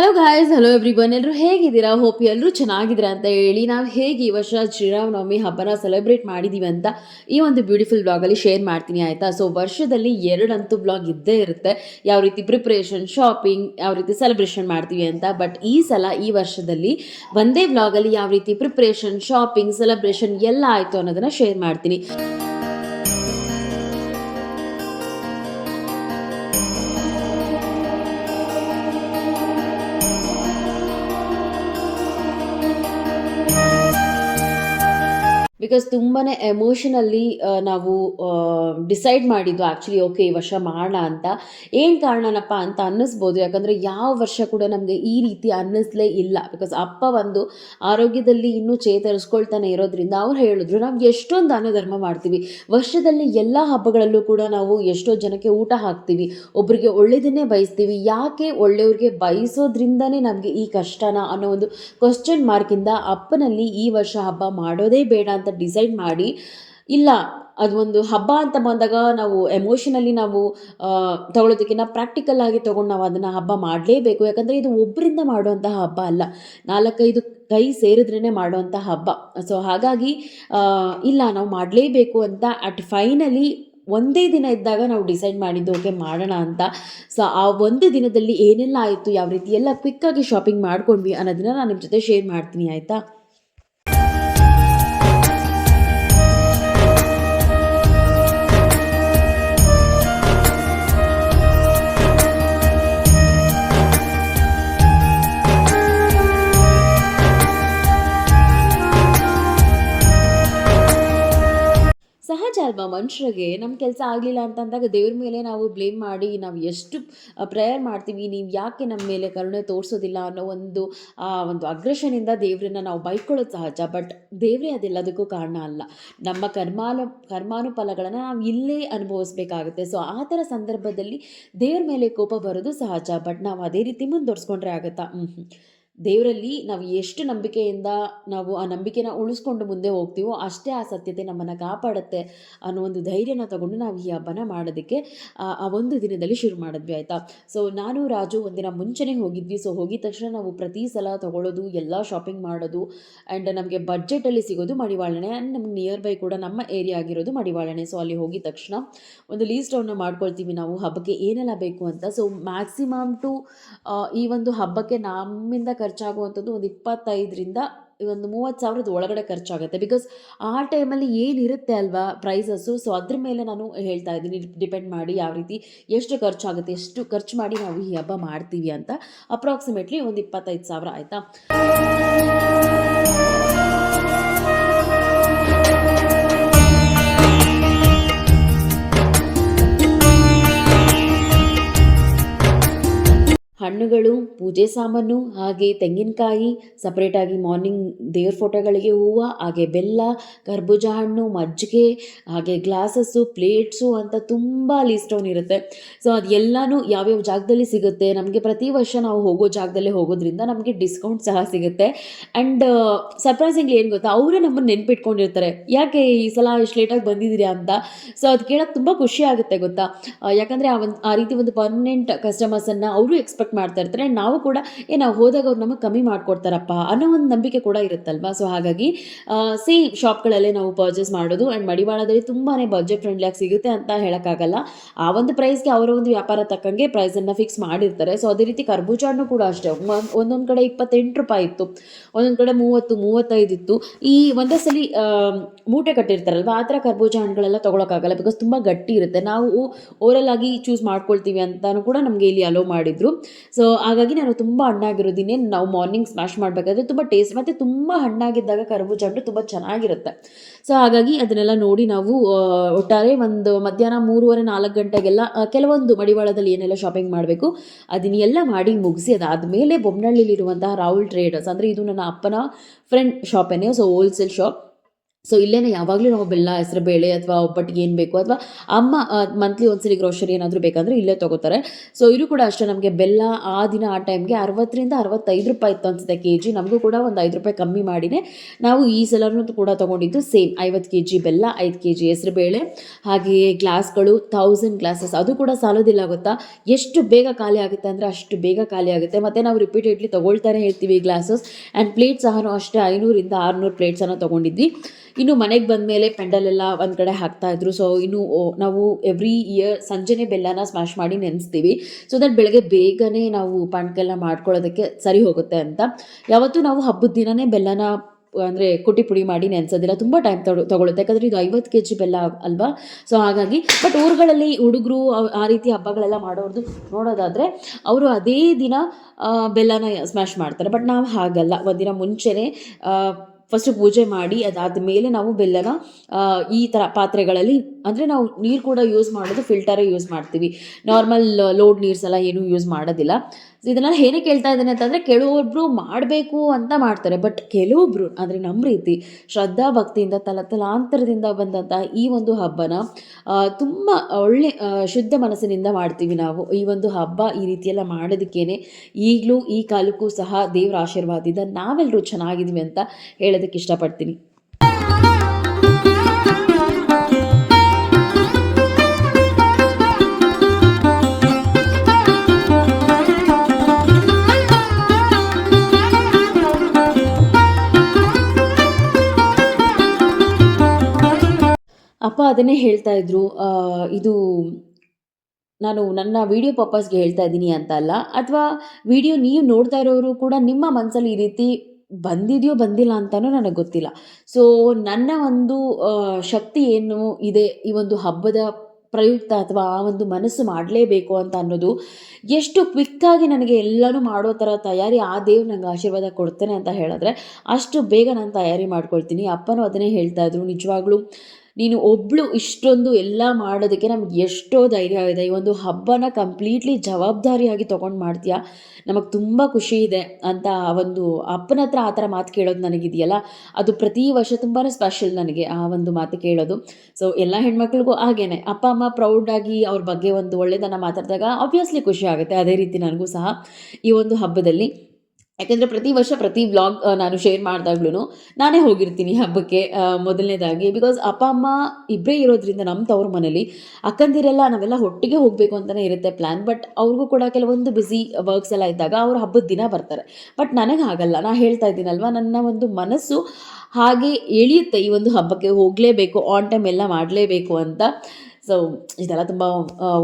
Hello guys hello every ಬನ್ ಎಲ್ಲರೂ ಹೇಗಿದ್ದೀರಾ? Hope ಎಲ್ಲರೂ ಚೆನ್ನಾಗಿದ್ದೀರಾ ಅಂತ ಹೇಳಿ ನಾವು ಹೇಗೆ ಈ ವರ್ಷ ಶ್ರೀರಾಮನವಮಿ ಹಬ್ಬನ ಸೆಲೆಬ್ರೇಟ್ ಮಾಡಿದ್ದೀವಿ ಅಂತ ಈ ಒಂದು ಬ್ಯೂಟಿಫುಲ್ ಬ್ಲಾಗಲ್ಲಿ ಶೇರ್ ಮಾಡ್ತೀನಿ, ಆಯಿತಾ? ಸೊ ವರ್ಷದಲ್ಲಿ ಎರಡಂತೂ ಬ್ಲಾಗ್ ಇದ್ದೇ ಇರುತ್ತೆ. ಯಾವ ರೀತಿ ಪ್ರಿಪ್ರೇಷನ್ ಶಾಪಿಂಗ್ ಯಾವ ರೀತಿ ಸೆಲೆಬ್ರೇಷನ್ ಮಾಡ್ತೀವಿ ಅಂತ. ಬಟ್ ಈ ಸಲ, ಈ ವರ್ಷದಲ್ಲಿ ಒಂದೇ ಬ್ಲಾಗಲ್ಲಿ ಯಾವ ರೀತಿ ಪ್ರಿಪ್ರೇಷನ್ ಶಾಪಿಂಗ್ ಸೆಲೆಬ್ರೇಷನ್ ಎಲ್ಲ ಆಯಿತು ಅನ್ನೋದನ್ನು ಶೇರ್ ಮಾಡ್ತೀನಿ. ಬಿಕಾಸ್ ತುಂಬಾ ಎಮೋಷನಲ್ಲಿ ನಾವು ಡಿಸೈಡ್ ಮಾಡಿದ್ದು ಆ್ಯಕ್ಚುಲಿ ಓಕೆ ಈ ವರ್ಷ ಮಾಡೋಣ ಅಂತ. ಏನು ಕಾರಣನಪ್ಪ ಅಂತ ಅನ್ನಿಸ್ಬೋದು. ಯಾಕಂದರೆ ಯಾವ ವರ್ಷ ಕೂಡ ನಮಗೆ ಈ ರೀತಿ ಅನ್ನಿಸ್ಲೇ ಇಲ್ಲ. ಬಿಕಾಸ್ ಅಪ್ಪ ಒಂದು ಆರೋಗ್ಯದಲ್ಲಿ ಇನ್ನೂ ಚೇತರಿಸ್ಕೊಳ್ತಾನೆ ಇರೋದ್ರಿಂದ ಅವ್ರು ಹೇಳಿದ್ರು, ನಾವು ಎಷ್ಟೊಂದು ದಾನ ಮಾಡ್ತೀವಿ. ವರ್ಷದಲ್ಲಿ ಎಲ್ಲ ಹಬ್ಬಗಳಲ್ಲೂ ಕೂಡ ನಾವು ಎಷ್ಟೋ ಜನಕ್ಕೆ ಊಟ ಹಾಕ್ತೀವಿ. ಒಬ್ಬರಿಗೆ ಒಳ್ಳೆಯದನ್ನೇ ಬಯಸ್ತೀವಿ. ಯಾಕೆ ಒಳ್ಳೆಯವ್ರಿಗೆ ಬಯಸೋದ್ರಿಂದನೇ ನಮಗೆ ಈ ಕಷ್ಟನ? ಅನ್ನೋ ಒಂದು ಕ್ವಶನ್ ಮಾರ್ಕಿಂದ ಅಪ್ಪನಲ್ಲಿ ಈ ವರ್ಷ ಹಬ್ಬ ಮಾಡೋದೇ ಬೇಡ ಅಂತ ಡಿಸೈಡ್ ಮಾಡಿ, ಇಲ್ಲ, ಅದು ಒಂದು ಹಬ್ಬ ಅಂತ ಬಂದಾಗ ನಾವು ಎಮೋಷನಲಿ ನಾವು ತಗೊಳ್ಳೋದಕ್ಕಿಂತ ಪ್ರಾಕ್ಟಿಕಲ್ ಆಗಿ ತೊಗೊಂಡು ನಾವು ಅದನ್ನು ಹಬ್ಬ ಮಾಡಲೇಬೇಕು. ಯಾಕಂದರೆ ಇದು ಒಬ್ಬರಿಂದ ಮಾಡುವಂತಹ ಹಬ್ಬ ಅಲ್ಲ. ನಾಲ್ಕೈದು ಕೈ ಸೇರಿದ್ರೇ ಮಾಡುವಂಥ ಹಬ್ಬ. ಸೊ ಹಾಗಾಗಿ ಇಲ್ಲ, ನಾವು ಮಾಡಲೇಬೇಕು ಅಂತ ಅಟ್ ಫೈನಲಿ ಒಂದೇ ದಿನ ಇದ್ದಾಗ ನಾವು ಡಿಸೈಡ್ ಮಾಡಿದ್ದು ಓಕೆ ಮಾಡೋಣ ಅಂತ. ಸೊ ಆ ಒಂದು ದಿನದಲ್ಲಿ ಏನೆಲ್ಲ ಆಯಿತು, ಯಾವ ರೀತಿ ಎಲ್ಲ ಕ್ವಿಕ್ಕಾಗಿ ಶಾಪಿಂಗ್ ಮಾಡ್ಕೊಂಡ್ವಿ ಅನ್ನೋದನ್ನ ನಾನು ನಿಮ್ಮ ಜೊತೆ ಶೇರ್ ಮಾಡ್ತೀನಿ, ಆಯಿತಾ? ಮನುಷ್ಯರಿಗೆ ನಮ್ಮ ಕೆಲಸ ಆಗಲಿಲ್ಲ ಅಂತ ಅಂದಾಗ ದೇವ್ರ ಮೇಲೆ ನಾವು ಬ್ಲೇಮ್ ಮಾಡಿ ನಾವು ಎಷ್ಟು ಪ್ರೇಯರ್ ಮಾಡ್ತೀವಿ, ನೀವು ಯಾಕೆ ನಮ್ಮ ಮೇಲೆ ಕರುಣೆ ತೋರಿಸೋದಿಲ್ಲ ಅನ್ನೋ ಒಂದು, ಆ, ಒಂದು ಅಗ್ರೆಷನಿಂದ ದೇವ್ರನ್ನ ನಾವು ಬೈಕೊಳ್ಳೋದು ಸಹಜ. ಬಟ್ ದೇವರೇ ಅದೆಲ್ಲದಕ್ಕೂ ಕಾರಣ ಅಲ್ಲ. ನಮ್ಮ ಕರ್ಮಾನು ಕರ್ಮಾನುಫಲಗಳನ್ನು ನಾವು ಇಲ್ಲೇ ಅನುಭವಿಸ್ಬೇಕಾಗುತ್ತೆ. ಸೊ ಆ ಥರ ಸಂದರ್ಭದಲ್ಲಿ ದೇವ್ರ ಮೇಲೆ ಕೋಪ ಬರೋದು ಸಹಜ. ಬಟ್ ನಾವು ಅದೇ ರೀತಿ ಮುಂದುವರ್ಸ್ಕೊಂಡ್ರೆ ಆಗುತ್ತಾ? ಹ್ಞೂ ದೇವರಲ್ಲಿ ನಾವು ಎಷ್ಟು ನಂಬಿಕೆಯಿಂದ ನಾವು ಆ ನಂಬಿಕೆನ ಉಳಿಸ್ಕೊಂಡು ಮುಂದೆ ಹೋಗ್ತೀವೋ ಅಷ್ಟೇ ಆ ಸತ್ಯತೆ ನಮ್ಮನ್ನು ಕಾಪಾಡುತ್ತೆ ಅನ್ನೋ ಒಂದು ಧೈರ್ಯನ ತಗೊಂಡು ನಾವು ಈ ಹಬ್ಬನ ಮಾಡೋದಕ್ಕೆ, ಆ ಒಂದು ದಿನದಲ್ಲಿ ಶುರು ಮಾಡಿದ್ವಿ ಆಯಿತಾ? ಸೊ ನಾನು, ರಾಜು ಒಂದಿನ ಮುಂಚೆನೇ ಹೋಗಿದ್ವಿ. ಸೊ ಹೋಗಿದ ತಕ್ಷಣ ನಾವು ಪ್ರತಿ ಸಲ ತೊಗೊಳ್ಳೋದು ಎಲ್ಲ ಶಾಪಿಂಗ್ ಮಾಡೋದು ಆ್ಯಂಡ್ ನಮಗೆ ಬಡ್ಜೆಟಲ್ಲಿ ಸಿಗೋದು ಮಡಿವಾಳಣೆ ಆ್ಯಂಡ್ ನಮ್ಗೆ ನಿಯರ್ ಬೈ ಕೂಡ ನಮ್ಮ ಏರಿಯಾ ಆಗಿರೋದು ಮಡಿವಾಳಣೆ ಸೊ ಅಲ್ಲಿ ಹೋಗಿದ ತಕ್ಷಣ ಒಂದು ಲೀಸ್ಟನ್ನು ಮಾಡ್ಕೊಳ್ತೀವಿ ನಾವು ಹಬ್ಬಕ್ಕೆ ಏನೆಲ್ಲ ಬೇಕು ಅಂತ. ಸೊ ಮ್ಯಾಕ್ಸಿಮಮ್ ಟು ಈ ಒಂದು ಹಬ್ಬಕ್ಕೆ ನಮ್ಮಿಂದ ಖರ್ಚಾಗುವಂಥದ್ದು ಒಂದು ಇಪ್ಪತ್ತೈದರಿಂದ ಒಂದು ಮೂವತ್ತು ಸಾವಿರದ ಒಳಗಡೆ ಖರ್ಚಾಗುತ್ತೆ. ಬಿಕಾಸ್ ಆ ಟೈಮಲ್ಲಿ ಏನಿರುತ್ತೆ ಅಲ್ವಾ ಪ್ರೈಸಸ್ಸು ಸೊ ಅದ್ರ ಮೇಲೆ ನಾನು ಹೇಳ್ತಾ ಇದ್ದೀನಿ. ಡಿಪೆಂಡ್ ಮಾಡಿ ಯಾವ ರೀತಿ ಎಷ್ಟು ಖರ್ಚಾಗುತ್ತೆ, ಎಷ್ಟು ಖರ್ಚು ಮಾಡಿ ನಾವು ಈ ಹಬ್ಬ ಮಾಡ್ತೀವಿ ಅಂತ. ಅಪ್ರಾಕ್ಸಿಮೇಟ್ಲಿ ಒಂದು ಇಪ್ಪತ್ತೈದು ಸಾವಿರ ಆಯಿತಾ? ಹಣ್ಣುಗಳು, ಪೂಜೆ ಸಾಮಾನು, ಹಾಗೆ ತೆಂಗಿನಕಾಯಿ ಸಪ್ರೇಟಾಗಿ ಮಾರ್ನಿಂಗ್ ದೇವ್ರ ಫೋಟೋಗಳಿಗೆ ಹೂವು, ಹಾಗೆ ಬೆಲ್ಲ, ಕರ್ಬೂಜ ಹಣ್ಣು, ಮಜ್ಜಿಗೆ, ಹಾಗೆ ಗ್ಲಾಸಸ್ಸು ಪ್ಲೇಟ್ಸು ಅಂತ ತುಂಬ ಲಿಸ್ಟೌನ್ ಇರುತ್ತೆ. ಸೊ ಅದು ಯಾವ್ಯಾವ ಜಾಗದಲ್ಲಿ ಸಿಗುತ್ತೆ? ನಮಗೆ ಪ್ರತಿ ವರ್ಷ ನಾವು ಹೋಗೋ ಜಾಗದಲ್ಲೇ ಹೋಗೋದ್ರಿಂದ ನಮಗೆ ಡಿಸ್ಕೌಂಟ್ ಸಹ ಸಿಗುತ್ತೆ. ಆ್ಯಂಡ್ ಸರ್ಪ್ರೈಸಿಂಗ್ ಏನು ಗೊತ್ತಾ? ಅವರೇ ನಮ್ಮನ್ನು ನೆನ್ಪಿಟ್ಕೊಂಡಿರ್ತಾರೆ. ಯಾಕೆ ಈ ಸಲ ಇಷ್ಟು ಲೇಟಾಗಿ ಬಂದಿದ್ದೀರಿ ಅಂತ? ಸೊ ಅದು ಕೇಳೋಕ್ಕೆ ತುಂಬ ಖುಷಿ ಆಗುತ್ತೆ ಗೊತ್ತಾ? ಯಾಕಂದರೆ ಆ ಒಂದು, ಆ ರೀತಿ ಒಂದು ಪರ್ಮನೆಂಟ್ ಕಸ್ಟಮರ್ಸನ್ನು ಅವರು ಎಕ್ಸ್ಪೆಕ್ಟ್ ಮಾಡ್ತಾ ಇರ್ತಾರೆ. ನಾವು ಕೂಡ ಏ ನಾವು ಹೋದಾಗ ಅವ್ರು ನಮಗೆ ಕಮ್ಮಿ ಮಾಡಿಕೊಡ್ತಾರಪ್ಪ ಅನ್ನೋ ಒಂದು ನಂಬಿಕೆ ಕೂಡ ಇರುತ್ತಲ್ವಾ? ಸೊ ಹಾಗಾಗಿ ಸೇಮ್ ಶಾಪ್ಗಳಲ್ಲೇ ನಾವು ಪರ್ಚೇಸ್ ಮಾಡೋದು ಆ್ಯಂಡ್ ಮಡಿವಾಳದಲ್ಲಿ ತುಂಬಾ ಬಜೆಟ್ ಫ್ರೆಂಡ್ಲಿಯಾಗಿ ಸಿಗುತ್ತೆ ಅಂತ ಹೇಳೋಕ್ಕಾಗಲ್ಲ. ಆ ಒಂದು ಪ್ರೈಸ್ಗೆ ಅವರ ಒಂದು ವ್ಯಾಪಾರ ತಕ್ಕಂಗೆ ಪ್ರೈಸನ್ನು ಫಿಕ್ಸ್ ಮಾಡಿರ್ತಾರೆ. ಸೊ ಅದೇ ರೀತಿ ಕರ್ಬೂಜ ಹಣ್ಣು ಕೂಡ ಅಷ್ಟೇ. ಒಂದೊಂದು ಕಡೆ ಇಪ್ಪತ್ತೆಂಟು ರೂಪಾಯಿ ಇತ್ತು. ಒಂದೊಂದು ಕಡೆ ಮೂವತ್ತು, ಮೂವತ್ತೈದು ಇತ್ತು. ಈ ಒಂದೇ ಸಲ ಮೂಟೆ ಕಟ್ಟಿರ್ತಾರಲ್ವ? ಆ ಥರ ಕರ್ಬೂಜ ಹಣ್ಣುಗಳೆಲ್ಲ ತೊಗೊಳಕ್ಕಾಗಲ್ಲ ಬಿಕಾಸ್ ತುಂಬ ಗಟ್ಟಿ ಇರುತ್ತೆ. ನಾವು ಓರಲ್ ಆಗಿ ಚೂಸ್ ಮಾಡ್ಕೊಳ್ತೀವಿ ಅಂತಲೂ ಕೂಡ ನಮಗೆ ಇಲ್ಲಿ ಅಲೋ ಮಾಡಿದ್ರು. ಸೊ ಹಾಗಾಗಿ ನಾನು ತುಂಬ ಹಣ್ಣಾಗಿರೋದಿನೇ ನಾವು ಮಾರ್ನಿಂಗ್ ಸ್ಮ್ಯಾಶ್ ಮಾಡಬೇಕಾದ್ರೆ ತುಂಬ ಟೇಸ್ಟ್ ಮತ್ತು ತುಂಬ ಹಣ್ಣಾಗಿದ್ದಾಗ ಕರ್ಬೂಜ ಹಣ್ಣು ತುಂಬ ಚೆನ್ನಾಗಿರುತ್ತೆ. ಸೊ ಹಾಗಾಗಿ ಅದನ್ನೆಲ್ಲ ನೋಡಿ ನಾವು ಒಟ್ಟಾರೆ ಒಂದು ಮಧ್ಯಾಹ್ನ ಮೂರುವರೆ ನಾಲ್ಕು ಗಂಟೆಗೆಲ್ಲ ಕೆಲವೊಂದು ಮಡಿವಾಳದಲ್ಲಿ ಏನೆಲ್ಲ ಶಾಪಿಂಗ್ ಮಾಡಬೇಕು ಅದನ್ನೆಲ್ಲ ಮಾಡಿ ಮುಗಿಸಿ, ಅದಾದಮೇಲೆ ಬೊಮ್ಮನಹಳ್ಳಿಲಿರುವಂತಹ ರಾಹುಲ್ ಟ್ರೇಡರ್ಸ್ ಅಂದರೆ ಇದು ನನ್ನ ಅಪ್ಪನ ಫ್ರೆಂಡ್ ಶಾಪೇನೆ ಸೊ ಹೋಲ್ಸೇಲ್ ಶಾಪ್ ಸೊ ಇಲ್ಲೇನೆ ಯಾವಾಗಲೂ ನಾವು ಬೆಲ್ಲ ಹೆಸರುಬೇಳೆ ಅಥವಾ ಒಬ್ಬಟ್ಟಿಗೆ ಏನು ಬೇಕು ಅಥವಾ ಅಮ್ಮ ಮಂತ್ಲಿ ಒಂದ್ಸರಿ ಗ್ರೋಸರಿ ಏನಾದರೂ ಬೇಕಂದ್ರೆ ಇಲ್ಲೇ ತೊಗೋತಾರೆ. ಸೊ ಇದು ಕೂಡ ಅಷ್ಟೇ ನಮಗೆ ಬೆಲ್ಲ ಆ ದಿನ, ಆ ಟೈಮ್ಗೆ ಅರವತ್ತರಿಂದ ಅರವತ್ತೈದು ರೂಪಾಯಿ ಇತ್ತು ಅನಿಸುತ್ತೆ ಕೆ ಜಿ ನಮಗೂ ಕೂಡ ಒಂದು ಐದು ರೂಪಾಯಿ ಕಮ್ಮಿ ಮಾಡಿನೇ. ನಾವು ಈ ಸಲನೂ ಕೂಡ ತೊಗೊಂಡಿದ್ದು ಸೇಮ್ ಐವತ್ತು ಕೆ ಜಿ ಬೆಲ್ಲ, ಐದು ಕೆ ಜಿ ಹೆಸರುಬೇಳೆ ಹಾಗೆಯೇ ಗ್ಲಾಸ್ಗಳು ಥೌಸಂಡ್ ಗ್ಲಾಸಸ್ ಅದು ಕೂಡ ಸಾಲೋದಿಲ್ಲ ಗೊತ್ತಾ? ಎಷ್ಟು ಬೇಗ ಖಾಲಿ ಆಗುತ್ತೆ ಅಂದರೆ ಅಷ್ಟು ಬೇಗ ಖಾಲಿ ಆಗುತ್ತೆ. ಮತ್ತು ನಾವು ರಿಪೀಟೆಡ್ಲಿ ತೊಗೊಳ್ತಾನೆ ಇರ್ತೀವಿ ಗ್ಲಾಸಸ್ ಆ್ಯಂಡ್ ಪ್ಲೇಟ್ ಸಹ ಅಷ್ಟೇ ಐನೂರಿಂದ ಆರುನೂರು ಪ್ಲೇಟ್ಸನ್ನು ತೊಗೊಂಡಿದ್ವಿ. ಇನ್ನು ಮನೆಗೆ ಬಂದ ಮೇಲೆ ಪೆಂಡಲೆಲ್ಲ ಒಂದು ಕಡೆ ಹಾಕ್ತಾಯಿದ್ರು ಸೊ ಇನ್ನು ನಾವು ಎವ್ರಿ ಇಯರ್ ಸಂಜೆನೆ ಬೆಲ್ಲನ ಸ್ಮ್ಯಾಶ್ ಮಾಡಿ ನೆನೆಸ್ತೀವಿ. ಸೊ ದಟ್ ಬೆಳಗ್ಗೆ ಬೇಗನೆ ನಾವು ಪಾನಕೆಲ್ಲ ಮಾಡ್ಕೊಳ್ಳೋದಕ್ಕೆ ಸರಿ ಹೋಗುತ್ತೆ ಅಂತ. ಯಾವತ್ತೂ ನಾವು ಹಬ್ಬದ ದಿನನೇ ಬೆಲ್ಲನ, ಅಂದರೆ ಕುಟಿ ಪುಡಿ ಮಾಡಿ ನೆನೆಸೋದಿಲ್ಲ. ತುಂಬ ಟೈಮ್ ತಗೊ, ತೊಗೊಳುತ್ತೆ. ಯಾಕಂದರೆ ಇದು ಐವತ್ತು ಕೆ ಜಿ ಬೆಲ್ಲ ಅಲ್ವಾ? ಸೊ ಹಾಗಾಗಿ ಬಟ್ ಊರುಗಳಲ್ಲಿ ಹುಡುಗರು ಆ ರೀತಿ ಹಬ್ಬಗಳೆಲ್ಲ ಮಾಡೋರ್ದು ನೋಡೋದಾದರೆ, ಅವರು ಅದೇ ದಿನ ಬೆಲ್ಲನ ಸ್ಮ್ಯಾಶ್ ಮಾಡ್ತಾರೆ. ಬಟ್ ನಾವು ಹಾಗಲ್ಲ. ಒಂದಿನ ಮುಂಚೆನೇ ಫಸ್ಟ್ ಪೂಜೆ ಮಾಡಿ ಅದಾದ ಮೇಲೆ ನಾವು ಬೆಲ್ಲನ ಈ ಥರ ಪಾತ್ರೆಗಳಲ್ಲಿ ಅಂದರೆ ನಾವು ನೀರು ಕೂಡ ಯೂಸ್ ಮಾಡೋದು ಫಿಲ್ಟರೇ ಯೂಸ್ ಮಾಡ್ತೀವಿ. ನಾರ್ಮಲ್ ಲೋಡ್ ನೀರ್ಸ್ ಎಲ್ಲ ಏನೂ ಯೂಸ್ ಮಾಡೋದಿಲ್ಲ. ಇದನ್ನೆಲ್ಲ ಏನಕ್ಕೆ ಕೇಳ್ತಾ ಇದ್ದೇನೆ ಅಂತಂದರೆ ಕೆಲವೊಬ್ಬರು ಮಾಡಬೇಕು ಅಂತ ಮಾಡ್ತಾರೆ. ಬಟ್ ಕೆಲವೊಬ್ಬರು ಅಂದರೆ ನಮ್ಮ ರೀತಿ ಶ್ರದ್ಧಾ ಭಕ್ತಿಯಿಂದ ತಲ ತಲಾಂತರದಿಂದ ಬಂದಂತಹ ಈ ಒಂದು ಹಬ್ಬನ ತುಂಬ ಒಳ್ಳೆ ಶುದ್ಧ ಮನಸ್ಸಿನಿಂದ ಮಾಡ್ತೀವಿ ನಾವು. ಈ ಒಂದು ಹಬ್ಬ ಈ ರೀತಿಯೆಲ್ಲ ಮಾಡೋದಕ್ಕೇನೆ ಈಗಲೂ ಈ ಕಾಲಕ್ಕೂ ಸಹ ದೇವರ ಆಶೀರ್ವಾದದಿಂದ ನಾವೆಲ್ಲರೂ ಚೆನ್ನಾಗಿದ್ದೀವಿ ಅಂತ ಹೇಳೋದಕ್ಕೆ ಇಷ್ಟಪಡ್ತೀನಿ. ಅಪ್ಪ ಅದನ್ನೇ ಹೇಳ್ತಾ ಇದ್ರು ಇದು ನಾನು ನನ್ನ ವಿಡಿಯೋ ಪರ್ಪಸ್ಗೆ ಹೇಳ್ತಾ ಇದ್ದೀನಿ ಅಂತ ಅಲ್ಲ. ಅಥವಾ ವಿಡಿಯೋ ನೀವು ನೋಡ್ತಾ ಇರೋರು ಕೂಡ ನಿಮ್ಮ ಮನಸ್ಸಲ್ಲಿ ಈ ರೀತಿ ಬಂದಿದೆಯೋ ಬಂದಿಲ್ಲ ಅಂತಲೂ ನನಗೆ ಗೊತ್ತಿಲ್ಲ. ಸೊ, ನನ್ನ ಒಂದು ಶಕ್ತಿ ಏನು ಇದೆ, ಈ ಒಂದು ಹಬ್ಬದ ಪ್ರಯುಕ್ತ ಅಥವಾ ಆ ಒಂದು ಮನಸ್ಸು ಮಾಡಲೇಬೇಕು ಅಂತ ಅನ್ನೋದು ಎಷ್ಟು ಕ್ವಿಕ್ಕಾಗಿ ನನಗೆ ಎಲ್ಲನೂ ಮಾಡೋ ಥರ ತಯಾರಿ ಆ ದೇವ್ರು ನನಗೆ ಆಶೀರ್ವಾದ ಕೊಡ್ತೇನೆ ಅಂತ ಹೇಳಿದ್ರೆ ಅಷ್ಟು ಬೇಗ ನಾನು ತಯಾರಿ ಮಾಡ್ಕೊಳ್ತೀನಿ. ಅಪ್ಪನೂ ಅದನ್ನೇ ಹೇಳ್ತಾ ಇದ್ರು, ನಿಜವಾಗ್ಲೂ ನೀನು ಒಬ್ಬಳು ಇಷ್ಟೊಂದು ಎಲ್ಲ ಮಾಡೋದಕ್ಕೆ ನಮ್ಗೆ ಎಷ್ಟೋ ಧೈರ್ಯ ಇದೆ. ಈ ಒಂದು ಹಬ್ಬನ ಕಂಪ್ಲೀಟ್ಲಿ ಜವಾಬ್ದಾರಿಯಾಗಿ ತೊಗೊಂಡು ಮಾಡ್ತೀಯಾ? ನಮಗೆ ತುಂಬ ಖುಷಿ ಇದೆ ಅಂತ ಒಂದು ಅಪ್ಪನ ಹತ್ರ ಆ ಥರ ಮಾತು ಕೇಳೋದು ನನಗಿದೆಯಲ್ಲ? ಅದು ಪ್ರತಿ ವರ್ಷ ತುಂಬಾ ಸ್ಪೆಷಲ್ ನನಗೆ ಆ ಒಂದು ಮಾತು ಕೇಳೋದು. ಸೊ ಎಲ್ಲ ಹೆಣ್ಮಕ್ಳಿಗೂ ಹಾಗೇನೆ. ಅಪ್ಪ, ಅಮ್ಮ ಪ್ರೌಡಾಗಿ ಅವ್ರ ಬಗ್ಗೆ ಒಂದು ಒಳ್ಳೆಯದನ್ನು ಮಾತಾಡಿದಾಗ ಆಬ್ವಿಯಸ್ಲಿ ಖುಷಿ ಆಗುತ್ತೆ. ಅದೇ ರೀತಿ ನನಗೂ ಸಹ ಈ ಒಂದು ಹಬ್ಬದಲ್ಲಿ. ಯಾಕೆಂದರೆ ಪ್ರತಿ ವರ್ಷ ಪ್ರತಿ ವ್ಲಾಗ್ ನಾನು ಶೇರ್ ಮಾಡಿದಾಗ್ಲೂ ನಾನೇ ಹೋಗಿರ್ತೀನಿ ಹಬ್ಬಕ್ಕೆ ಮೊದಲನೇದಾಗಿ. ಬಿಕಾಸ್ ಅಪ್ಪ, ಅಮ್ಮ ಇಬ್ಬರೇ ಇರೋದ್ರಿಂದ ನಮ್ಮ ತವ್ರ ಮನೇಲಿ ಅಕ್ಕಂದಿರೆಲ್ಲ ನಾವೆಲ್ಲ ಒಟ್ಟಿಗೆ ಹೋಗಬೇಕು ಅಂತಲೇ ಇರುತ್ತೆ ಪ್ಲ್ಯಾನ್ ಬಟ್ ಅವ್ರಿಗೂ ಕೂಡ ಕೆಲವೊಂದು ಬ್ಯುಸಿ ವರ್ಕ್ಸ್ ಎಲ್ಲ ಇದ್ದಾಗ ಅವ್ರು ಹಬ್ಬದ ದಿನ ಬರ್ತಾರೆ. ಬಟ್ ನನಗೆ ಹಾಗಲ್ಲ. ನಾನು ಹೇಳ್ತಾ ಇದ್ದೀನಲ್ವ, ನನ್ನ ಒಂದು ಮನಸ್ಸು ಹಾಗೆ ಎಳೆಯುತ್ತೆ ಈ ಒಂದು ಹಬ್ಬಕ್ಕೆ ಹೋಗಲೇಬೇಕು ಆನ್ ಟೈಮ್ ಎಲ್ಲ ಮಾಡಲೇಬೇಕು ಅಂತ. ಸೊ ಇದೆಲ್ಲ ತುಂಬ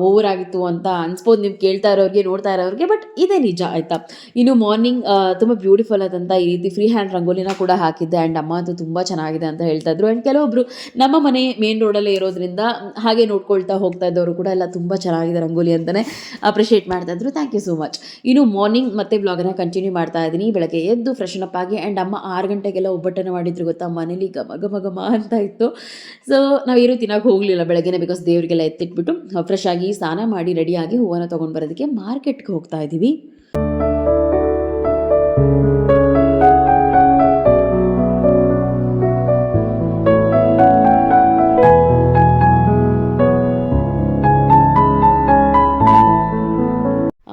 ಓವರ್ ಆಗಿತ್ತು ಅಂತ ಅನ್ಸ್ಬೋದು. ನೀವು ಕೇಳ್ತಾ ಇರೋರಿಗೆ, ನೋಡ್ತಾ ಇರೋರಿಗೆ ಬಟ್ ಇದೇ ನಿಜ, ಆಯಿತಾ? ಇನ್ನು ಮಾರ್ನಿಂಗ್ ತುಂಬ ಬ್ಯೂಟಿಫುಲ್ ಆದಂಥ ಈ ರೀತಿ ಫ್ರೀ ಹ್ಯಾಂಡ್ ರಂಗೋಲಿನ ಕೂಡ ಹಾಕಿದ್ದೆ. ಆ್ಯಂಡ್ ಅಮ್ಮ ಅಂತೂ ತುಂಬ ಚೆನ್ನಾಗಿದೆ ಅಂತ ಹೇಳ್ತಾ ಇದ್ರು. ಆ್ಯಂಡ್ ಕೆಲವೊಬ್ಬರು ನಮ್ಮ ಮನೆ ಮೇನ್ ರೋಡಲ್ಲೇ ಇರೋದ್ರಿಂದ ಹಾಗೆ ನೋಡ್ಕೊಳ್ತಾ ಹೋಗ್ತಾ ಇದ್ದವರು ಕೂಡ ಎಲ್ಲ ತುಂಬ ಚೆನ್ನಾಗಿದೆ ರಂಗೋಲಿ ಅಂತಲೇ ಅಪ್ರಿಷಿಯೇಟ್ ಮಾಡ್ತಾ ಇದ್ರು. ಥ್ಯಾಂಕ್ ಯು ಸೋ ಮಚ್ ಇನ್ನು ಮಾರ್ನಿಂಗ್ ಮತ್ತೆ ಬ್ಲಾಗನ್ನ ಕಂಟಿನ್ಯೂ ಮಾಡ್ತಾ ಇದ್ದೀನಿ. ಬೆಳಗ್ಗೆ ಎದ್ದು ಫ್ರೆಶನ್ ಅಪ್ ಆಗಿ ಆ್ಯಂಡ್ ಅಮ್ಮ ಆರು ಗಂಟೆಗೆಲ್ಲ ಒಬ್ಬಟ್ಟನ್ನು ಮಾಡಿದ್ರು, ಗೊತ್ತಾ? ಮನೇಲಿ ಘಮ ಘಮ ಅಂತ ಇತ್ತು. ಸೊ ನಾವು ಏನು ತಿನ್ನೋಕೆ ಹೋಗಲಿಲ್ಲ ಬೆಳಗ್ಗೆನೆ ಬಿಕಾಸ್ ದೇವರಿಗೆಲ್ಲ ಎತ್ತಿಟ್ಬಿಟ್ಟು ಫ್ರೆಶ್ ಆಗಿ ಸ್ನಾನ ಮಾಡಿ ರೆಡಿಯಾಗಿ ಹೂವನ್ನ ತೊಗೊಂಡು ಬರೋದಕ್ಕೆ ಮಾರ್ಕೆಟ್ಗೆ ಹೋಗ್ತಾ ಇದ್ದೀವಿ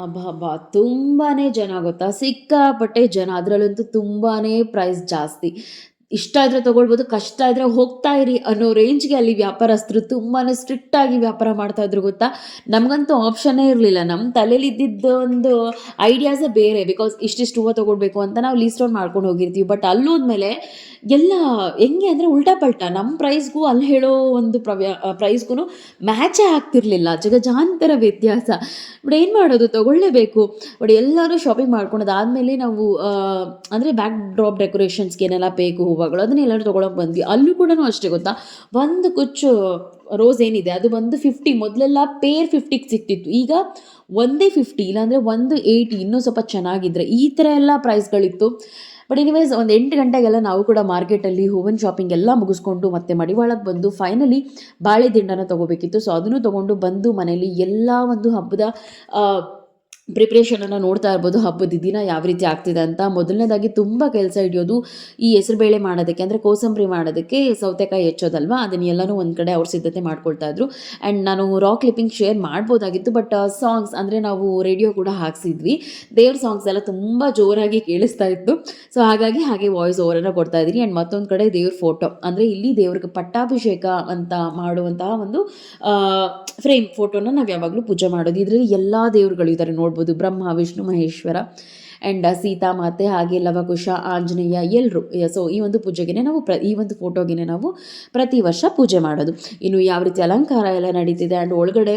ಅಬ್ಬಬ್ಬಾ ತುಂಬಾ ಜನ ಗೊತ್ತಾ? ಸಿಕ್ಕಾಪಟ್ಟೆ ಜನ. ಅದರಲ್ಲಂತೂ ತುಂಬಾ ಪ್ರೈಸ್ ಜಾಸ್ತಿ. ಇಷ್ಟ ಆದರೆ ತೊಗೊಳ್ಬೋದು, ಕಷ್ಟ ಆದರೆ ಹೋಗ್ತಾ ಇರಿ ಅನ್ನೋ ರೇಂಜ್ಗೆ ಅಲ್ಲಿ ವ್ಯಾಪಾರಸ್ಥರು ತುಂಬಾ ಸ್ಟ್ರಿಕ್ಟಾಗಿ ವ್ಯಾಪಾರ ಮಾಡ್ತಾ ಇದ್ರು ಗೊತ್ತಾ? ನಮಗಂತೂ ಆಪ್ಷನ್ನೇ ಇರಲಿಲ್ಲ. ನಮ್ಮ ತಲೆಯಲ್ಲಿ ಇದ್ದಿದ್ದ ಒಂದು ಐಡಿಯಾಸೇ ಬೇರೆ ಬಿಕಾಸ್ ಇಷ್ಟಿಷ್ಟು ಹೂವು ತೊಗೊಳ್ಬೇಕು ಅಂತ ನಾವು ಲೀಸ್ಟ್ ಔಟ್ ಮಾಡ್ಕೊಂಡು ಹೋಗಿರ್ತೀವಿ. ಬಟ್ ಅಲ್ಲೋದ್ಮೇಲೆ ಎಲ್ಲ ಹೆಂಗೆ ಅಂದರೆ ಉಲ್ಟಾ ಪಲ್ಟಾ ನಮ್ಮ ಪ್ರೈಸ್ಗೂ ಅಲ್ಲಿ ಹೇಳೋ ಒಂದು ಪ್ರವ್ಯಾ ಪ್ರೈಸ್ಗೂ ಮ್ಯಾಚೇ ಆಗ್ತಿರ್ಲಿಲ್ಲ. ಜಗಜಾಂತರ ವ್ಯತ್ಯಾಸ. ಬಟ್ ಏನು ಮಾಡೋದು ತೊಗೊಳ್ಳೇಬೇಕು ಬಟ್ ಎಲ್ಲರೂ ಶಾಪಿಂಗ್ ಮಾಡ್ಕೊಂಡು ಅದಾದಮೇಲೆ ನಾವು ಅಂದರೆ ಬ್ಯಾಕ್ ಡ್ರಾಪ್ ಡೆಕೋರೇಷನ್ಸ್ಗೆ ಏನೆಲ್ಲ ಬೇಕು ಹೂವುಗಳು, ಅದನ್ನ ಎಲ್ಲರೂ ತೊಗೊಳಕ್ಕೆ ಬಂದ್ವಿ. ಅಲ್ಲೂ ಕೂಡ ಅಷ್ಟೇ ಗೊತ್ತಾ? ಒಂದು ಕುಚ್ಚು ರೋಸ್ ಏನಿದೆ, ಅದು ಬಂದು ಫಿಫ್ಟಿ ಮೊದಲೆಲ್ಲ ಪೇರ್ ಫಿಫ್ಟಿಗೆ ಸಿಕ್ತಿತ್ತು. ಈಗ ಒಂದೇ ಫಿಫ್ಟಿ ಇಲ್ಲಾಂದರೆ ಒಂದು ಏಯ್ಟಿ ಇನ್ನೂ ಸ್ವಲ್ಪ ಚೆನ್ನಾಗಿದ್ದರೆ ಈ ಥರ ಎಲ್ಲ ಪ್ರೈಸ್ಗಳಿತ್ತು ಬಟ್ ಎನಿವೇಸ್ ಒಂದು ಎಂಟು ಗಂಟೆಗೆಲ್ಲ ನಾವು ಕೂಡ ಮಾರ್ಕೆಟಲ್ಲಿ ಹೂವಿನ ಶಾಪಿಂಗ್ ಎಲ್ಲ ಮುಗಿಸ್ಕೊಂಡು ಮತ್ತೆ ಮಡಿವಾಳಕ್ಕೆ ಬಂದು ಫೈನಲಿ ಬಾಳೆ ದಿಂಡನ ತೊಗೋಬೇಕಿತ್ತು. ಸೊ ಅದನ್ನು ತೊಗೊಂಡು ಬಂದು ಮನೆಯಲ್ಲಿ ಎಲ್ಲ ಒಂದು ಹಬ್ಬದ ಪ್ರಿಪ್ರೇಷನನ್ನು ನೋಡ್ತಾ ಇರ್ಬೋದು, ಹಬ್ಬದ ದಿನ ಯಾವ ರೀತಿ ಆಗ್ತಿದೆ ಅಂತ. ಮೊದಲನೇದಾಗಿ ತುಂಬ ಕೆಲಸ ಹಿಡಿಯೋದು ಈ ಹೆಸರುಬೇಳೆ ಮಾಡೋದಕ್ಕೆ, ಅಂದರೆ ಕೋಸಂಬರಿ ಮಾಡೋದಕ್ಕೆ ಸೌತೆಕಾಯಿ ಹೆಚ್ಚೋದಲ್ವಾ? ಅದನ್ನೆಲ್ಲನೂ ಒಂದು ಕಡೆ ಅವ್ರು ಸಿದ್ಧತೆ ಮಾಡ್ಕೊಳ್ತಾ ಇದ್ರು. ಆ್ಯಂಡ್ ನಾನು ರಾಕ್ ಕ್ಲಿಪ್ಪಿಂಗ್ ಶೇರ್ ಮಾಡ್ಬೋದಾಗಿತ್ತು ಬಟ್ ಸಾಂಗ್ಸ್ ಅಂದರೆ ನಾವು ರೇಡಿಯೋ ಕೂಡ ಹಾಕ್ಸಿದ್ವಿ. ದೇವ್ರ ಸಾಂಗ್ಸ್ ಎಲ್ಲ ತುಂಬ ಜೋರಾಗಿ ಕೇಳಿಸ್ತಾ ಇತ್ತು. ಸೊ ಹಾಗಾಗಿ ಹಾಗೆ ವಾಯ್ಸ್ ಓವರನ್ನು ಕೊಡ್ತಾ ಇದ್ದೀನಿ. ಆ್ಯಂಡ್ ಮತ್ತೊಂದು ಕಡೆ ದೇವ್ರ ಫೋಟೋ ಅಂದರೆ ಇಲ್ಲಿ ದೇವ್ರಿಗೆ ಪಟ್ಟಾಭಿಷೇಕ ಅಂತ ಮಾಡುವಂತಹ ಒಂದು ಫ್ರೇಮ್ ಫೋಟೋನ ನಾವು ಯಾವಾಗಲೂ ಪೂಜೆ ಮಾಡೋದು. ಇದರಲ್ಲಿ ಎಲ್ಲ ದೇವರುಗಳು ಇದ್ದಾರೆ બધું બ્રહ્મા વિષ્ણુ મહેશ્વરા ಆ್ಯಂಡ್ ಸೀತಾಮಾತೆ ಹಾಗೆ ಲವಕುಶ, ಆಂಜನೇಯ ಎಲ್ಲರೂ ಸೊ ಈ ಒಂದು ಪೂಜೆಗೆ ನಾವು ಪ್ರ, ಈ ಒಂದು ಫೋಟೋಗೆ ನಾವು ಪ್ರತಿ ವರ್ಷ ಪೂಜೆ ಮಾಡೋದು. ಇನ್ನು ಯಾವ ರೀತಿ ಅಲಂಕಾರ ಎಲ್ಲ ನಡೀತಿದೆ ಆ್ಯಂಡ್ ಒಳಗಡೆ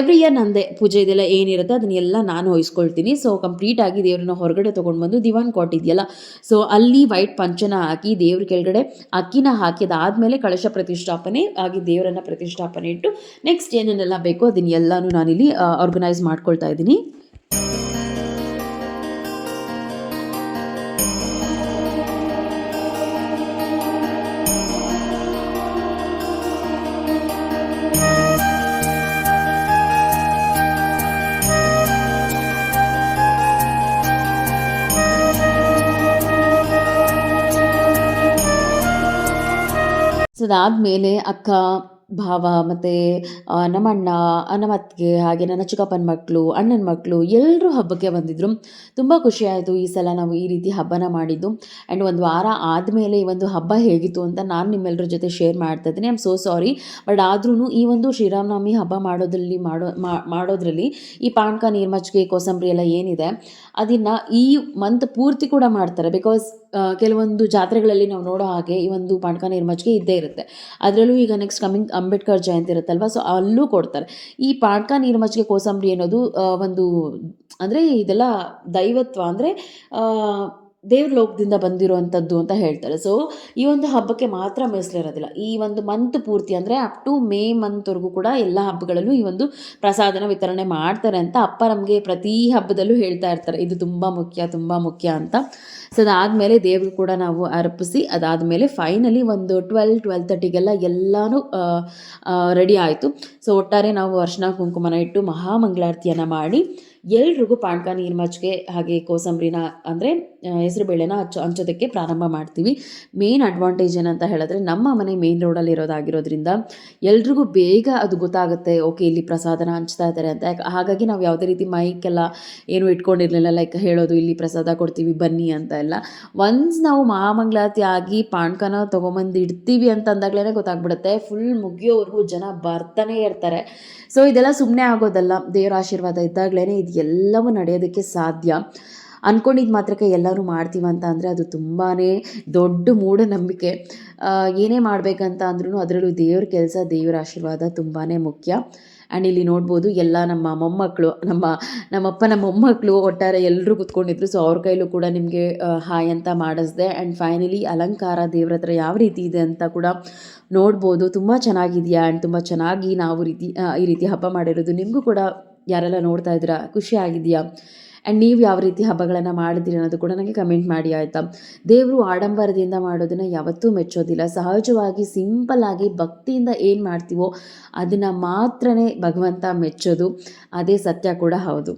ಎವ್ರಿ ಇಯರ್ ನಂದೇ ಪೂಜೆ ಇದೆಲ್ಲ ಏನಿರುತ್ತೆ ಅದನ್ನೆಲ್ಲ ನಾನು ಹೊಯ್ಸ್ಕೊಳ್ತೀನಿ ಸೊ ಕಂಪ್ಲೀಟ್ ಆಗಿ ದೇವ್ರನ್ನ ಹೊರಗಡೆ ತೊಗೊಂಡು ಬಂದು ದಿವಾನ್ ಕಾಟ್ ಇದೆಯಲ್ಲ ಸೊ ಅಲ್ಲಿ ವೈಟ್ ಪಂಚನ ಹಾಕಿ ದೇವ್ರ ಕೆಳಗಡೆ ಅಕ್ಕಿನ ಹಾಕಿ ಅದಾದಮೇಲೆ ಕಳಶ ಪ್ರತಿಷ್ಠಾಪನೆ ಹಾಗೆ ದೇವರನ್ನ ಪ್ರತಿಷ್ಠಾಪನೆ ಇಟ್ಟು ನೆಕ್ಸ್ಟ್ ಏನೇನೆಲ್ಲ ಬೇಕೋ ಅದನ್ನೆಲ್ಲನೂ ನಾನಿಲ್ಲಿ ಆರ್ಗನೈಸ್ ಮಾಡ್ಕೊಳ್ತಾ ಇದ್ದೀನಿ. ಅದಾದಮೇಲೆ ಅಕ್ಕ, ಭಾವ ಮತ್ತು ನಮ್ಮಣ್ಣ ನಮ್ಮ ಹಾಗೆ ನನ್ನ ಚಿಕ್ಕಪ್ಪನ ಮಕ್ಕಳು ಅಣ್ಣನ ಮಕ್ಕಳು ಎಲ್ಲರೂ ಹಬ್ಬಕ್ಕೆ ಬಂದಿದ್ದರು ತುಂಬ ಖುಷಿಯಾಯಿತು ಈ ಸಲ ನಾವು ಈ ರೀತಿ ಹಬ್ಬನ ಮಾಡಿದ್ದು. ಆ್ಯಂಡ್ ಒಂದು ವಾರ ಆದಮೇಲೆ ಈ ಒಂದು ಹಬ್ಬ ಹೇಗಿತ್ತು ಅಂತ ನಾನು ನಿಮ್ಮೆಲ್ಲರ ಜೊತೆ ಶೇರ್ ಮಾಡ್ತಾ ಇದ್ದೀನಿ. I am so sorry but ಆದ್ರೂ ಈ ಒಂದು ಶ್ರೀರಾಮನವಮಿ ಹಬ್ಬ ಮಾಡೋದ್ರಲ್ಲಿ, ಮಾಡೋ ಮಾಡೋದ್ರಲ್ಲಿ ಈ ಪಾನಕ, ನೀರ್ಮಜ್ಜಿಗೆ, ಕೋಸಂಬರಿ ಎಲ್ಲ ಏನಿದೆ ಅದನ್ನು ಈ ಮಂತ್ ಪೂರ್ತಿ ಕೂಡ ಮಾಡ್ತಾರೆ. ಬಿಕಾಸ್ ಕೆಲವೊಂದು ಜಾತ್ರೆಗಳಲ್ಲಿ ನಾವು ನೋಡೋ ಹಾಗೆ ಈ ಒಂದು ಪಾಂಡ್ಕ ನೀರ್ಮಜ್ಜಿಗೆ ಇದ್ದೇ ಇರುತ್ತೆ. ಅದರಲ್ಲೂ ಈಗ ನೆಕ್ಸ್ಟ್ ಕಮಿಂಗ್ ಅಂಬೇಡ್ಕರ್ ಜಯಂತಿ ಇರುತ್ತಲ್ವ? ಸೊ ಅಲ್ಲೂ ಕೊಡ್ತಾರೆ. ಈ ಪಾಂಡ್ಕ ನೀರ್ಮಜ್ಜಿಗೆ ಕೋಸಂಬರಿ ಅನ್ನೋದು ಒಂದು, ಅಂದರೆ ಇದೆಲ್ಲ ದೈವತ್ವ ಅಂದರೆ ದೇವ್ರ ಲೋಕದಿಂದ ಬಂದಿರುವಂಥದ್ದು ಅಂತ ಹೇಳ್ತಾರೆ. ಸೊ ಈ ಒಂದು ಹಬ್ಬಕ್ಕೆ ಮಾತ್ರ ಮೀಸಲಿರೋದಿಲ್ಲ. ಈ ಒಂದು ಮಂತ್ ಪೂರ್ತಿ ಅಂದರೆ ಅಪ್ ಟು ಮೇ ಮಂತ್ವರೆಗೂ ಕೂಡ ಎಲ್ಲ ಹಬ್ಬಗಳಲ್ಲೂ ಈ ಒಂದು ಪ್ರಸಾದನ ವಿತರಣೆ ಮಾಡ್ತಾರೆ ಅಂತ ಅಪ್ಪ ನಮಗೆ ಪ್ರತಿ ಹಬ್ಬದಲ್ಲೂ ಹೇಳ್ತಾ ಇರ್ತಾರೆ. ಇದು ತುಂಬ ಮುಖ್ಯ ತುಂಬ ಮುಖ್ಯ ಅಂತ. ಸೊ ಅದಾದಮೇಲೆ ದೇವ್ರಿಗೆ ಕೂಡ ನಾವು ಅರ್ಪಿಸಿ, ಅದಾದಮೇಲೆ ಫೈನಲಿ ಒಂದು ಟ್ವೆಲ್ ಟ್ವೆಲ್ ತರ್ಟಿಗೆಲ್ಲ ಎಲ್ಲನೂ ರೆಡಿ ಆಯಿತು. ಸೊ ಒಟ್ಟಾರೆ ನಾವು ಅರ್ಶಿನ ಕುಂಕುಮನ ಇಟ್ಟು ಮಹಾಮಂಗಳಾರತಿಯನ್ನು ಮಾಡಿ, ಎಲ್ರಿಗೂ ಪಾಣಕ ನೀರು ಮಜ್ಜಿಗೆ ಹಾಗೆ ಕೋಸಂಬರಿನ ಅಂದರೆ ಹೆಸರುಬೇಳೆನ ಹಚ್ಚೋ, ಹಂಚೋದಕ್ಕೆ ಪ್ರಾರಂಭ ಮಾಡ್ತೀವಿ. ಮೇನ್ ಅಡ್ವಾಂಟೇಜ್ ಏನಂತ ಹೇಳಿದ್ರೆ, ನಮ್ಮ ಮನೆ ಮೇನ್ ರೋಡಲ್ಲಿ ಇರೋದಾಗಿರೋದ್ರಿಂದ ಎಲ್ರಿಗೂ ಬೇಗ ಅದು ಗೊತ್ತಾಗುತ್ತೆ ಓಕೆ ಇಲ್ಲಿ ಪ್ರಸಾದನ ಹಂಚ್ತಾ ಇದ್ದಾರೆ ಅಂತ. ಹಾಗಾಗಿ ನಾವು ಯಾವುದೇ ರೀತಿ ಮೈಕೆಲ್ಲ ಏನು ಇಟ್ಕೊಂಡಿರಲಿಲ್ಲ ಲೈಕ್ ಹೇಳೋದು, ಇಲ್ಲಿ ಪ್ರಸಾದ ಕೊಡ್ತೀವಿ, ಬನ್ನಿ ಅಂತ. ಎಲ್ಲ ಒನ್ಸ್ ನಾವು ಮಹಾಮಂಗಳಾರತಿ ಆಗಿ ಪಾಣ್ಕನ ತೊಗೊಂಬಂದು ಇಡ್ತೀವಿ ಅಂತ ಅಂದಾಗಲೇ ಗೊತ್ತಾಗ್ಬಿಡುತ್ತೆ. ಫುಲ್ ಮುಗಿಯೋವರೆಗೂ ಜನ ಬರ್ತಾನೆ ಇರ್ತಾರೆ. ಸೊ ಇದೆಲ್ಲ ಸುಮ್ಮನೆ ಆಗೋದಲ್ಲ. ದೇವರ ಆಶೀರ್ವಾದ ಇದ್ದಾಗ್ಲೇ ಇದು ಎಲ್ಲವೂ ನಡೆಯೋದಕ್ಕೆ ಸಾಧ್ಯ. ಅಂದ್ಕೊಂಡಿದ್ದು ಮಾತ್ರಕ್ಕೆ ಎಲ್ಲರೂ ಮಾಡ್ತೀವಂತ ಅಂದರೆ ಅದು ತುಂಬಾ ದೊಡ್ಡ ಮೂಢನಂಬಿಕೆ. ಏನೇ ಮಾಡಬೇಕಂತ ಅಂದ್ರೂ ಅದರಲ್ಲೂ ದೇವ್ರ ಕೆಲಸ, ದೇವರ ಆಶೀರ್ವಾದ ತುಂಬಾ ಮುಖ್ಯ. ಆ್ಯಂಡ್ ಇಲ್ಲಿ ನೋಡ್ಬೋದು ಎಲ್ಲ ನಮ್ಮ ಮೊಮ್ಮಕ್ಕಳು ನಮ್ಮ ನಮ್ಮಪ್ಪನ ಮೊಮ್ಮಕ್ಕಳು ಒಟ್ಟಾರೆ ಎಲ್ಲರೂ ಕುತ್ಕೊಂಡಿದ್ರು. ಸೊ ಅವ್ರ ಕೈಲೂ ಕೂಡ ನಿಮಗೆ ಹಾಯ್ ಅಂತ ಮಾಡಿಸ್ದೆ. ಆ್ಯಂಡ್ ಫೈನಲಿ ಅಲಂಕಾರ ದೇವ್ರ ಹತ್ರ ಯಾವ ರೀತಿ ಇದೆ ಅಂತ ಕೂಡ ನೋಡ್ಬೋದು. ತುಂಬ ಚೆನ್ನಾಗಿದೆಯಾ? ಆ್ಯಂಡ್ ತುಂಬ ಚೆನ್ನಾಗಿ ನಾವು ರೀತಿ ಈ ರೀತಿ ಹಬ್ಬ ಮಾಡಿರೋದು. ನಿಮಗೂ ಕೂಡ ಯಾರೆಲ್ಲ ನೋಡ್ತಾ ಇದ್ದೀರಾ? ಖುಷಿ ಆಗಿದೆಯಾ? ಆ್ಯಂಡ್ ನೀವು ಯಾವ ರೀತಿ ಹಬ್ಬಗಳನ್ನು ಮಾಡಿದ್ದೀರಿ ಅನ್ನೋದು ಕೂಡ ನನಗೆ ಕಮೆಂಟ್ ಮಾಡಿ, ಆಯಿತಾ? ದೇವರು ಆಡಂಬರದಿಂದ ಮಾಡೋದನ್ನು ಯಾವತ್ತೂ ಮೆಚ್ಚೋದಿಲ್ಲ. ಸಹಜವಾಗಿ ಸಿಂಪಲ್ಲಾಗಿ ಭಕ್ತಿಯಿಂದ ಏನು ಮಾಡ್ತೀವೋ ಅದನ್ನು ಮಾತ್ರನೇ ಭಗವಂತ ಮೆಚ್ಚೋದು. ಅದೇ ಸತ್ಯ ಕೂಡ ಹೌದು.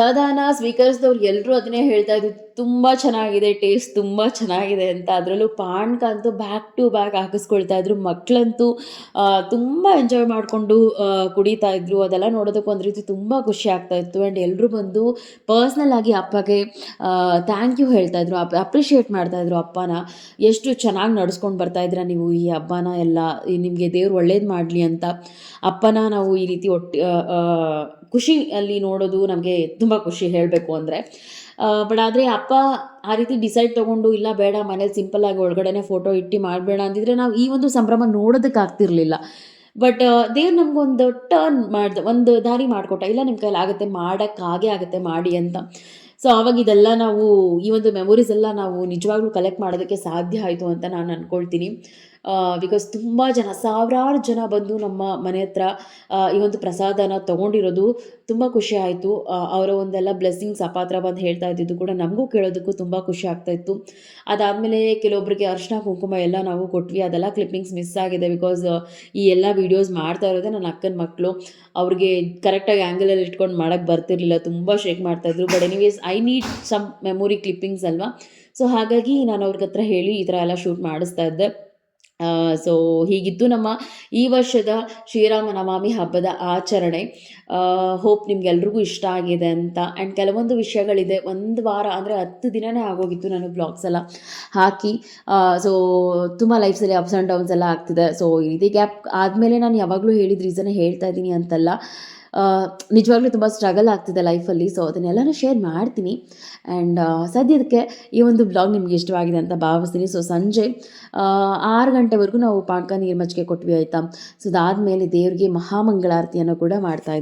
ಪ್ರಸಾದನ ಸ್ವೀಕರಿಸಿದವ್ರು ಎಲ್ಲರೂ ಅದನ್ನೇ ಹೇಳ್ತಾ ಇದ್ರು. ತುಂಬ ಚೆನ್ನಾಗಿದೆ ಟೇಸ್ಟ್ ತುಂಬ ಚೆನ್ನಾಗಿದೆ ಅಂತ. ಅದರಲ್ಲೂ ಪಾನ್ಕ ಅಂತೂ ಬ್ಯಾಕ್ ಟು ಬ್ಯಾಕ್ ಹಾಕಿಸ್ಕೊಳ್ತಾ ಇದ್ರು. ಮಕ್ಕಳಂತೂ ತುಂಬ ಎಂಜಾಯ್ ಮಾಡಿಕೊಂಡು ಕುಡಿತಾ ಇದ್ರು. ಅದೆಲ್ಲ ನೋಡೋದಕ್ಕೆ ಒಂದು ರೀತಿ ತುಂಬ ಖುಷಿ ಆಗ್ತಾ ಇತ್ತು. ಆ್ಯಂಡ್ ಎಲ್ಲರೂ ಬಂದು ಪರ್ಸ್ನಲ್ ಆಗಿ ಅಪ್ಪಗೆ ಥ್ಯಾಂಕ್ ಯು ಹೇಳ್ತಾ ಇದ್ರು. ಅಪ್ ಅಪ್ರಿಷಿಯೇಟ್ ಮಾಡ್ತಾ ಇದ್ರು ಅಪ್ಪನ. ಎಷ್ಟು ಚೆನ್ನಾಗಿ ನಡ್ಸ್ಕೊಂಡು ಬರ್ತಾ ಇದ್ರ ನೀವು ಈ ಹಬ್ಬನ ಎಲ್ಲ ನಿಮಗೆ ದೇವ್ರು ಒಳ್ಳೇದು ಮಾಡಲಿ ಅಂತ. ಅಪ್ಪನ ನಾವು ಈ ರೀತಿ ಒಟ್ಟು ಖುಷಿಯಲ್ಲಿ ನೋಡೋದು ನಮಗೆ ತುಂಬ ಖುಷಿ ಹೇಳಬೇಕು ಅಂದರೆ. ಬಟ್ ಆದರೆ ಅಪ್ಪ ಆ ರೀತಿ ಡಿಸೈಡ್ ತೊಗೊಂಡು, ಇಲ್ಲ ಬೇಡ, ಮನೇಲಿ ಸಿಂಪಲ್ಲಾಗಿ ಒಳಗಡೆನೇ ಫೋಟೋ ಇಟ್ಟು ಮಾಡಬೇಡ ಅಂದಿದ್ರೆ ನಾವು ಈ ಒಂದು ಸಂಭ್ರಮ ನೋಡೋದಕ್ಕೆ ಆಗ್ತಿರ್ಲಿಲ್ಲ. ಬಟ್ ದೇವ್ರು ನಮಗೊಂದು ಟರ್ನ್ ಮಾಡ್ದ, ಒಂದು ದಾರಿ ಮಾಡಿಕೊಟ್ಟ, ಇಲ್ಲ ನಿಮ್ಮ ಕೈಲಿ ಆಗುತ್ತೆ ಮಾಡೋಕ್ಕಾಗೆ ಆಗುತ್ತೆ, ಮಾಡಿ ಅಂತ. ಸೊ ಆವಾಗ ಇದೆಲ್ಲ ನಾವು, ಈ ಒಂದು ಮೆಮೊರೀಸ್ ಎಲ್ಲ ನಾವು ನಿಜವಾಗ್ಲೂ ಕಲೆಕ್ಟ್ ಮಾಡೋದಕ್ಕೆ ಸಾಧ್ಯ ಆಯಿತು ಅಂತ ನಾನು ಅಂದ್ಕೊಳ್ತೀನಿ ಬಿಕಾಸ್ ತುಂಬ ಜನ, ಸಾವಿರಾರು ಜನ ಬಂದು ನಮ್ಮ ಮನೆ ಹತ್ರ ಈ ಒಂದು ಪ್ರಸಾದನ ತೊಗೊಂಡಿರೋದು ತುಂಬ ಖುಷಿ ಆಯಿತು. ಅವರ ಒಂದೆಲ್ಲ ಬ್ಲೆಸ್ಸಿಂಗ್ಸ್ ಅಪಾತ್ರ ಬಂದು ಹೇಳ್ತಾ ಇದ್ದಿದ್ದು ಕೂಡ ನಮಗೂ ಕೇಳೋದಕ್ಕೂ ತುಂಬ ಖುಷಿ ಆಗ್ತಾ ಇತ್ತು. ಅದಾದಮೇಲೆ ಕೆಲವೊಬ್ಬರಿಗೆ ಅರ್ಶಿನ ಕುಂಕುಮ ಎಲ್ಲ ನಾವು ಕೊಟ್ವಿ, ಅದೆಲ್ಲ ಕ್ಲಿಪ್ಪಿಂಗ್ಸ್ ಮಿಸ್ ಆಗಿದೆ ಬಿಕಾಸ್ ಈ ಎಲ್ಲ ವೀಡಿಯೋಸ್ ಮಾಡ್ತಾ ಇರೋದೇ ನನ್ನ ಅಕ್ಕನ ಮಕ್ಕಳು ಅವ್ರಿಗೆ ಕರೆಕ್ಟಾಗಿ ಆ್ಯಂಗಲಲ್ಲಿ ಇಟ್ಕೊಂಡು ಮಾಡೋಕ್ಕೆ ಬರ್ತಿರ್ಲಿಲ್ಲ, ತುಂಬ ಶೇಕ್ ಮಾಡ್ತಾಯಿದ್ರು but anyways I need some memory clippings ಅಲ್ವಾ? ಸೊ ಹಾಗಾಗಿ ನಾನು ಅವ್ರಿಗೆ ಹತ್ರ ಹೇಳಿ ಈ ಥರ ಎಲ್ಲ ಶೂಟ್ ಮಾಡಿಸ್ತಾ ಇದ್ದೆ. ಸೊ ಹೀಗಿದ್ದು ನಮ್ಮ ಈ ವರ್ಷದ ಶ್ರೀರಾಮನವಮಿ ಹಬ್ಬದ ಆಚರಣೆ. ಹೋಪ್ ನಿಮ್ಗೆಲ್ರಿಗೂ ಇಷ್ಟ ಆಗಿದೆ ಅಂತ. ಆ್ಯಂಡ್ ಕೆಲವೊಂದು ವಿಷಯಗಳಿದೆ, ಒಂದು ವಾರ ಅಂದರೆ ಹತ್ತು ದಿನನೇ ಆಗೋಗಿತ್ತು ನಾನು ಬ್ಲಾಗ್ಸ್ ಎಲ್ಲ ಹಾಕಿ. ಸೊ ತುಂಬ ಲೈಫ್ಸಲ್ಲಿ ಅಪ್ಸ್ ಆ್ಯಂಡ್ ಡೌನ್ಸ್ ಎಲ್ಲ ಆಗ್ತಿದೆ. ಸೊ ಇದೇ ಗ್ಯಾಪ್ ಆದಮೇಲೆ ನಾನು ಯಾವಾಗಲೂ ಹೇಳಿದ ರೀಸನ್ ಹೇಳ್ತಾ ಇದ್ದೀನಿ ಅಂತಲ್ಲ. ನಿಜವಾಗ್ಲೂ ತುಂಬ ಸ್ಟ್ರಗಲ್ ಆಗ್ತಿದೆ ಲೈಫಲ್ಲಿ ಸೊ ಅದನ್ನೆಲ್ಲನೂ ಶೇರ್ ಮಾಡ್ತೀನಿ. ಆ್ಯಂಡ್ ಸದ್ಯದಕ್ಕೆ ಈ ಒಂದು ಬ್ಲಾಗ್ ನಿಮಗೆ ಇಷ್ಟವಾಗಿದೆ ಅಂತ ಭಾವಿಸ್ತೀನಿ. ಸೊ ಸಂಜೆ ಆರು ಗಂಟೆವರೆಗೂ ನಾವು ಪಾಕ ನೀರು ಮಜ್ಜಿಗೆ ಕೊಟ್ವಿ ಆಯಿತಾ? ಸೊ ಅದಾದಮೇಲೆ ದೇವರಿಗೆ ಮಹಾಮಂಗಳಾರತಿಯನ್ನು ಕೂಡ ಮಾಡ್ತಾ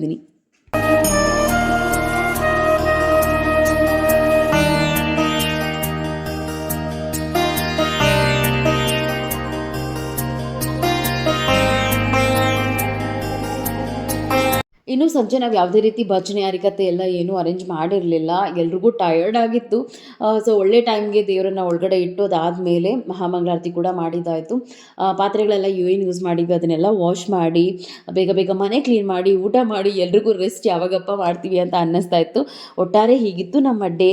ಇನ್ನು ಸಂಜೆ ನಾವು ಯಾವುದೇ ರೀತಿ ಭಜನೆ ಅರಿಕತೆ ಎಲ್ಲ ಏನೂ ಅರೇಂಜ್ ಮಾಡಿರಲಿಲ್ಲ. ಎಲ್ರಿಗೂ ಟಯರ್ಡ್ ಆಗಿತ್ತು. ಸೊ ಒಳ್ಳೆ ಟೈಮ್ಗೆ ದೇವರನ್ನ ಒಳಗಡೆ ಇಟ್ಟು ಅದಾದಮೇಲೆ ಮಹಾಮಂಗಳಾರತಿ ಕೂಡ ಮಾಡಿದ್ದಾಯಿತು. ಪಾತ್ರೆಗಳೆಲ್ಲ ಏನು ಯೂಸ್ ಮಾಡಿದ್ವಿ ಅದನ್ನೆಲ್ಲ ವಾಶ್ ಮಾಡಿ, ಬೇಗ ಬೇಗ ಮನೆ ಕ್ಲೀನ್ ಮಾಡಿ, ಊಟ ಮಾಡಿ, ಎಲ್ರಿಗೂ ರೆಸ್ಟ್ ಯಾವಾಗಪ್ಪ ಮಾಡ್ತೀವಿ ಅಂತ ಅನ್ನಿಸ್ತಾ ಇತ್ತು. ಒಟ್ಟಾರೆ ಹೀಗಿತ್ತು ನಮ್ಮ ಡೇ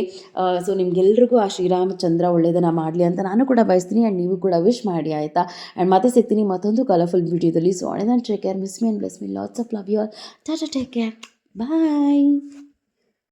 ಸೊ ನಿಮ್ಗೆಲ್ರಿಗೂ ಆ ಶ್ರೀರಾಮಚಂದ್ರ ಒಳ್ಳೆಯದನ್ನು ಮಾಡಲಿ ಅಂತ ನಾನು ಕೂಡ ಬಯಸ್ತೀನಿ. ಆ್ಯಂಡ್ ನೀವು ಕೂಡ ವಿಶ್ ಮಾಡಿ ಆಯಿತಾ? ಆ್ಯಂಡ್ ಮತ್ತೆ ಸಿಗ್ತೀನಿ ಮತ್ತೊಂದು ಕಲರ್ಫುಲ್ ವಿಡಿಯೋದಲ್ಲಿ ಸೊ ನಾನು take care miss me and bless me lots of love you tata take care bye